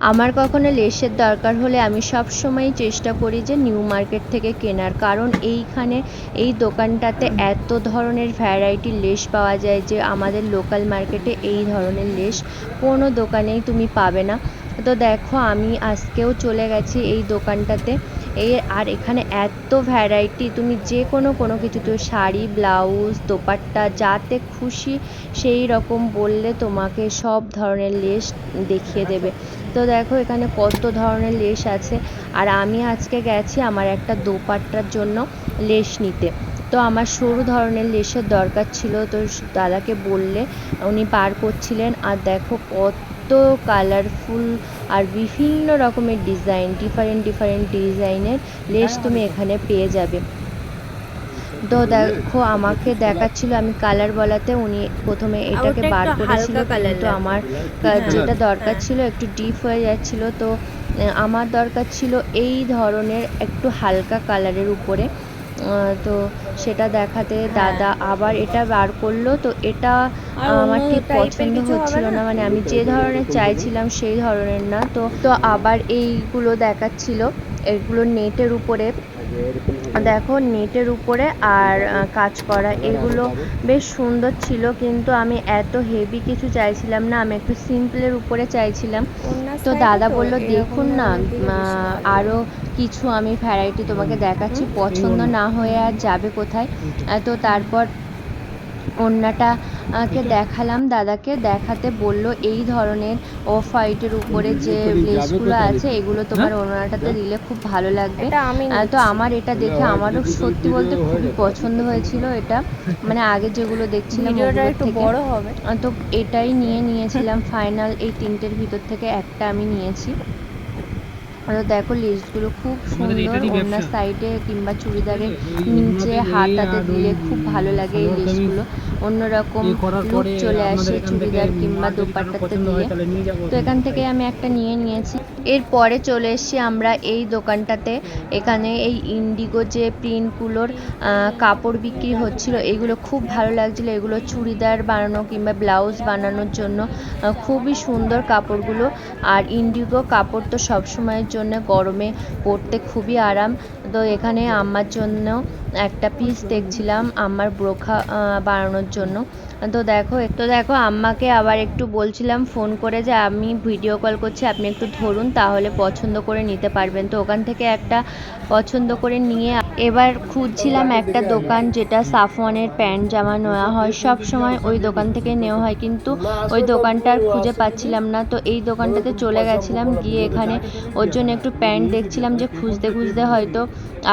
আমার কখনো লেসের দরকার হলে আমি সব সময়ই চেষ্টা করি যে নিউ মার্কেট থেকে কেনার। কারণ এইখানে এই দোকানটাতে এত ধরনের ভ্যারাইটির লেস পাওয়া যায় যে আমাদের লোকাল মার্কেটে এই ধরনের লেস কোনো দোকানেই তুমি পাবে না। তো দেখো আমি আজকেও চলে গেছি এই দোকানটাতে। এই আর এখানে এত ভ্যারাইটি তুমি যে কোনো কোনো কিছু তো শাড়ি ব্লাউজ দোপাট্টা, যাতে খুশি, সেই রকম বললে তোমাকে সব ধরনের লেস দেখিয়ে দেবে। তো দেখো, এখানে কত ধরনের লেস আছে। আর আমি আজকে গেছি আমার একটা দোপাট্টার জন্য লেস নিতে। তো আমার সরু ধরনের লেসের দরকার ছিল। তো দাদাকে বললে, উনি বার করছিলেন। আর দেখো কত কালারফুল আর বিভিন্ন রকমের ডিজাইন ডিফারেন্ট ডিফারেন্ট ডিজাইনের লেস তুমি এখানে পেয়ে যাবে। তো দেখো আমাকে দেখাচ্ছিল আমি কালার বলাতে উনি প্রথমে এটাকে বার করেছিল কিন্তু আমার যেটা দরকার ছিল একটু ডিপ হয়ে যাচ্ছিল তো আমার দরকার ছিল এই ধরনের একটু হালকা কালারের উপরে। তো সেটা দেখাতে দাদা আবার এটা বার করল তো এটা আমার ঠিক পছন্দ হচ্ছিল না? মানে আমি যে ধরনের চাইছিলাম সেই ধরনের না তো তো আবার এইগুলো দেখাচ্ছিল এগুলো নেটের উপরে দেখো নেটের উপরে আর কাজ করা এগুলো বেশ সুন্দর ছিল কিন্তু আমি এত হেভি কিছু চাইছিলাম না আমি একটু সিম্পলের উপরে চাইছিলাম। তো দাদা বলল দেখুন না আহ, আরও কিছু আমি ভ্যারাইটি তোমাকে দেখাচ্ছি পছন্দ না হয়ে আর যাবে কোথায়। তো তারপর ওড়নাটা আহ, দেখালাম দাদাকে দেখাতে বলল এই ধরনের অফ হোয়াইটের উপরে যে লেসগুলো আছে এগুলো তোমার ওড়নাটাতে দিলে খুব ভালো লাগবে। তো আমার এটা দেখে আমারও সত্যি বলতে খুবই পছন্দ হয়েছিল এটা। মানে আগে যেগুলো দেখছিলাম ভিডিওটা একটু বড় হবে। তো এটাই নিয়ে নিয়েছিলাম ফাইনাল এই তিনটের ভিতর থেকে একটা আমি নিয়েছি। তো দেখো লেসগুলো খুব সুন্দর বিভিন্ন সাইড কিংবা চুড়িদারের নিচে হাতাতে দিলে খুব ভালো লাগে এই লেসগুলো অন্যরকম লুক চলে আসে চুড়িদার কিংবা দোপাট্টাতে দিলে তো এখান থেকে। আমি একটা নিয়ে নিয়েছি। এরপরে চলে এসেছি আমরা এই দোকানটাতে। এখানে এই ইন্ডিগো যে প্রিন্টগুলোর কাপড় বিক্রি হচ্ছিল, এগুলো খুব ভালো লাগছিল। এগুলো চুড়িদার বানানো কিংবা ব্লাউজ বানানোর জন্য খুবই সুন্দর কাপড়গুলো। আর ইন্ডিগো কাপড় তো সব সময়ের জন্য গরমে পরতে খুবই আরাম। তো এখানে আমার জন্য একটা পিস দেখছিলাম, আমার ব্রোখা বানানোর জন্য। তো দেখো একটু দেখো, আম্মাকে আবার একটু বলছিলাম ফোন করে যে আমি ভিডিও কল করছি, আপনি একটু ধরুন, তাহলে পছন্দ করে নিতে পারবেন। তো ওখান থেকে একটা পছন্দ করে নিয়ে এবার খুঁজছিলাম একটা দোকান যেটা সাফওয়ানের প্যান্ট জামা নেওয়া হয়। সব সময় ওই দোকান থেকে নেওয়া হয়, কিন্তু ওই দোকানটা আর খুঁজে পাচ্ছিলাম না। তো এই দোকানটাতে চলে গেছিলাম, গিয়ে এখানে ওর জন্য একটু প্যান্ট দেখছিলাম যে খুঁজতে খুঁজতে হয়তো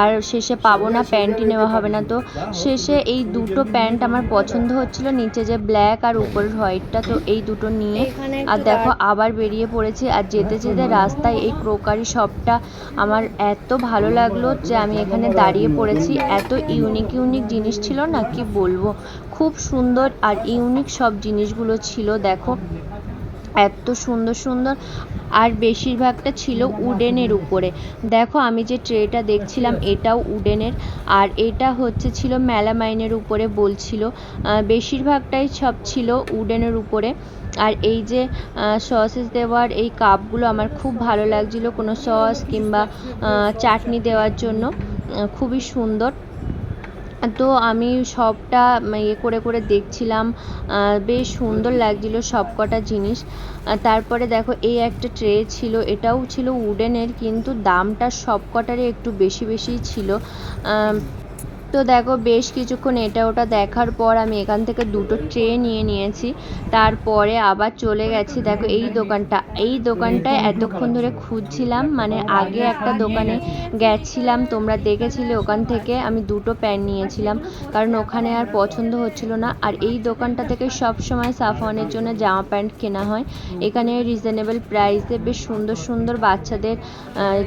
আর শেষে পাবো না, প্যান্টই নেওয়া হবে না। তো শেষে এই দুটো প্যান্ট আমার পছন্দ হচ্ছিল, নিচে যে ব্ল্যাক আর উপরের হোয়াইটটা, তো এই দুটো নিয়ে। আর দেখো, আবার বেরিয়ে পড়েছি আর যেতে যেতে রাস্তায় এই ক্রোকারি শপটা আমার এত ভালো লাগল যে আমি এখানে দাঁড়িয়ে পড়েছি, এত ইউনিক ইউনিক জিনিস ছিল না কি বলব? খুব সুন্দর আর ইউনিক সব জিনিসগুলো ছিল, দেখো। এত সুন্দর সুন্দর। আর বেশিরভাগটা ছিল উডেনের উপরে। দেখো, আমি যে ট্রেটা দেখছিলাম, এটাও উডেনের। আর এটা হচ্ছে ছিল মেলামাইনের উপরে বলছিল। বেশিরভাগটাই সব ছিল উডেনের উপরে। আর এই যে সসেস দেওয়ার এই কাপগুলো আমার খুব ভালো লাগছিল কোনো সস কিংবা চাটনি দেওয়ার জন্য। খুবই সুন্দর। তো আমি সবটা ইয়ে করে করে দেখছিলাম। বেশ সুন্দর লাগছিল সব কটা জিনিস তারপরে দেখো, এই একটা ট্রে ছিল, এটাও ছিল উডেনের, কিন্তু দামটা সব কটারই একটু বেশি বেশি ছিল। তো দেখো বেশ কিছুক্ষণ এটা ওটা দেখার পর আমি এখান থেকে দুটো ট্রে নিয়ে নিয়েছি। তারপরে আবার চলে গেছি, দেখো এই দোকানটা। এই দোকানটায় এতক্ষণ ধরে খুঁজছিলাম মানে আগে একটা দোকানে গেছিলাম, তোমরা দেখেছিলে ওখান থেকে আমি দুটো প্যান্ট নিয়েছিলাম, কারণ ওখানে আর পছন্দ হচ্ছিল না। আর এই দোকানটা থেকে সব সময় সাফওয়ানের জন্য জামা প্যান্ট কেনা হয়। এখানে রিজনেবল প্রাইসে বেশ সুন্দর সুন্দর বাচ্চাদের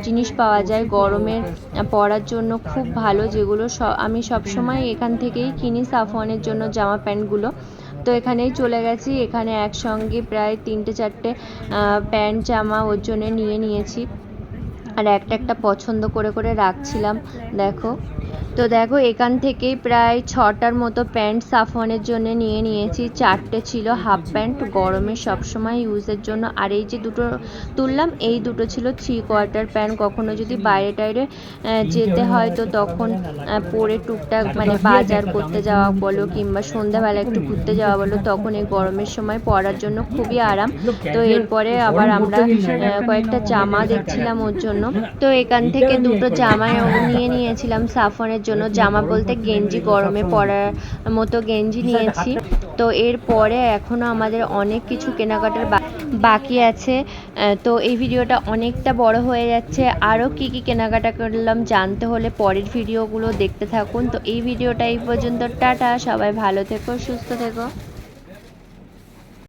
জিনিস পাওয়া যায় গরমের, পরার জন্য খুব ভালো যেগুলো স- আমি সব সময় এখান থেকেই কিনি সাফওয়ানের জন্য জামা প্যান্টগুলো। তো এখানেই চলে গেছি। এখানে একসঙ্গে প্রায় তিনটে চারটে প্যান্ট, জামা ওর জন্য নিয়ে নিয়েছি। আর একটা একটা পছন্দ করে করে রাখছিলাম, দেখো। তো দেখো, এখান থেকেই প্রায় ছটার মতো প্যান্ট সাফনের জন্য নিয়ে নিয়েছি। চারটে ছিল হাফ প্যান্ট গরমে সবসময় ইউজের জন্য। আর এই যে দুটো তুললাম, এই দুটো ছিল থ্রি কোয়ার্টার প্যান্ট কখনো যদি বাইরে টাইরে যেতে হয় তো তখন পরে টুকটাক মানে বাজার করতে যাওয়া বলো কিংবা সন্ধ্যাবেলা একটু ঘুরতে যাওয়া বলো, তখন এই গরমের সময় পরার জন্য খুবই আরাম। তো এরপরে আবার আমরা কয়েকটা জামা দেখছিলাম ওর জন্য। তো এখান থেকে দুটো জামা নিয়ে নিয়েছিলাম সাফনের জন্য জামা বলতে গেঞ্জি গরমে পরার মতো গেঞ্জি নিয়েছি। তো এরপরে এখনও আমাদের অনেক কিছু কেনাকাটার বাকি আছে। তো এই ভিডিওটা অনেকটা বড় হয়ে যাচ্ছে। আরও কি কি কেনাকাটা করলাম জানতে হলে পরের ভিডিওগুলো দেখতে থাকুন। তো এই ভিডিওটা এই পর্যন্ত। টাটা সবাই ভালো থেকো সুস্থ থেকো।